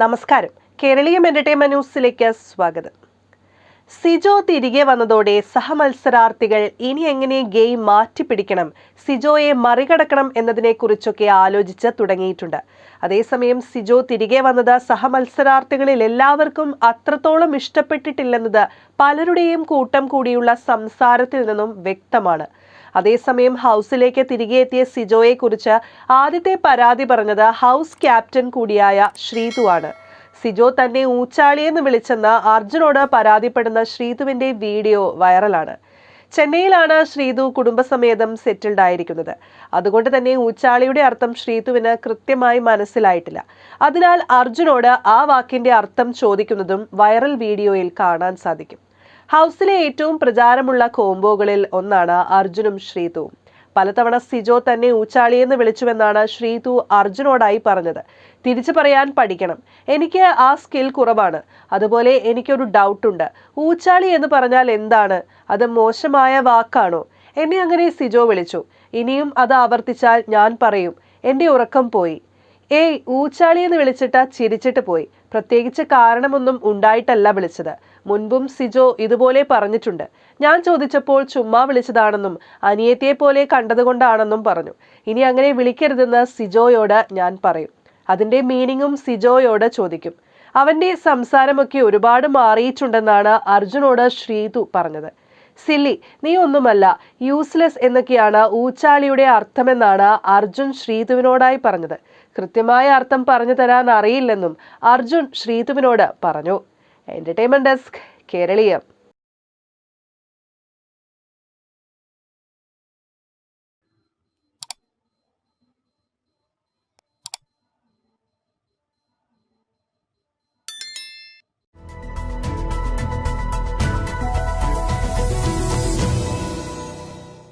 നമസ്കാരം. കേരളീയം എന്റർടൈൻമെന്റ് ന്യൂസിലേക്ക് സ്വാഗതം. സിജോ തിരികെ വന്നതോടെ സഹമത്സരാർത്ഥികൾ ഇനി എങ്ങനെ ഗെയിം മാറ്റിപ്പിടിക്കണം സിജോയെ മറികടക്കണം എന്നതിനെക്കുറിച്ചൊക്കെ ആലോചിച്ച് തുടങ്ങിയിട്ടുണ്ട്. അതേസമയം സിജോ തിരികെ വന്നത് സഹമത്സരാർത്ഥികളിൽ എല്ലാവർക്കും അത്രത്തോളം ഇഷ്ടപ്പെട്ടിട്ടില്ലെന്നത് പലരുടെയും കൂട്ടം കൂടിയുള്ള സംസാരത്തിൽ നിന്നും വ്യക്തമാണ്. അതേസമയം ഹൗസിലേക്ക് തിരികെ എത്തിയ സിജോയെ കുറിച്ച് ആദ്യത്തെ പരാതി പറഞ്ഞത് ഹൗസ് ക്യാപ്റ്റൻ കൂടിയായ ശ്രീതു ആണ് സിജോ തന്നെ ഊച്ചാളിയെന്ന് വിളിച്ചെന്ന് അർജുനോട് പരാതിപ്പെടുന്ന ശ്രീതുവിന്റെ വീഡിയോ വൈറലാണ്. ചെന്നൈയിലാണ് ശ്രീതു കുടുംബസമേതം സെറ്റിൽഡ് ആയിരിക്കുന്നത്. അതുകൊണ്ട് തന്നെ ഊച്ചാളിയുടെ അർത്ഥം ശ്രീതുവിന് കൃത്യമായി മനസ്സിലായിട്ടില്ല. അതിനാൽ അർജുനോട് ആ വാക്കിന്റെ അർത്ഥം ചോദിക്കുന്നതും വൈറൽ വീഡിയോയിൽ കാണാൻ സാധിക്കും. ഹൗസിലെ ഏറ്റവും പ്രചാരമുള്ള കോംബോകളിൽ ഒന്നാണ് അർജുനും ശ്രീതുവും പലതവണ സിജോ തന്നെ ഊച്ചാളിയെന്ന് വിളിച്ചുവെന്നാണ് ശ്രീതു അർജുനോടായി പറഞ്ഞത്. തിരിച്ചു പറയാൻ പഠിക്കണം. എനിക്ക് ആ സ്കിൽ കുറവാണ്. അതുപോലെ എനിക്കൊരു ഡൗട്ടുണ്ട്. ഊച്ചാളി എന്ന് പറഞ്ഞാൽ എന്താണ്? അത് മോശമായ വാക്കാണോ? എന്നെ അങ്ങനെ സിജോ വിളിച്ചു. ഇനിയും അത് ആവർത്തിച്ചാൽ ഞാൻ പറയും. എന്റെ ഉറക്കം പോയി. ഏയ് ഊച്ചാളി എന്ന് വിളിച്ചിട്ട് ചിരിച്ചിട്ട് പോയി. പ്രത്യേകിച്ച് കാരണമൊന്നും ഉണ്ടായിട്ടല്ല വിളിച്ചത്. മുൻപും സിജോ ഇതുപോലെ പറഞ്ഞിട്ടുണ്ട്. ഞാൻ ചോദിച്ചപ്പോൾ ചുമ്മാ വിളിച്ചതാണെന്നും അനിയത്തിയെ പോലെ കണ്ടതുകൊണ്ടാണെന്നും പറഞ്ഞു. ഇനി അങ്ങനെ വിളിക്കരുതെന്ന് സിജോയോട് ഞാൻ പറയും. അതിന്റെ മീനിങ്ങും സിജോയോട് ചോദിക്കും. അവന്റെ സംസാരമൊക്കെ ഒരുപാട് മാറിയിട്ടുണ്ടെന്നാണ് അർജുനോട് ശ്രീതു പറഞ്ഞത്. സില്ലി നീ ഒന്നുമല്ല യൂസ്ലെസ് എന്നൊക്കെയാണ് ഊച്ചാളിയുടെ അർത്ഥമെന്നാണ് അർജുൻ ശ്രീതുവിനോടായി പറഞ്ഞത്. കൃത്യമായ അർത്ഥം പറഞ്ഞു തരാൻ അറിയില്ലെന്നും അർജുൻ ശ്രീതുവിനോട് പറഞ്ഞു. Entertainment desk Keraleeyam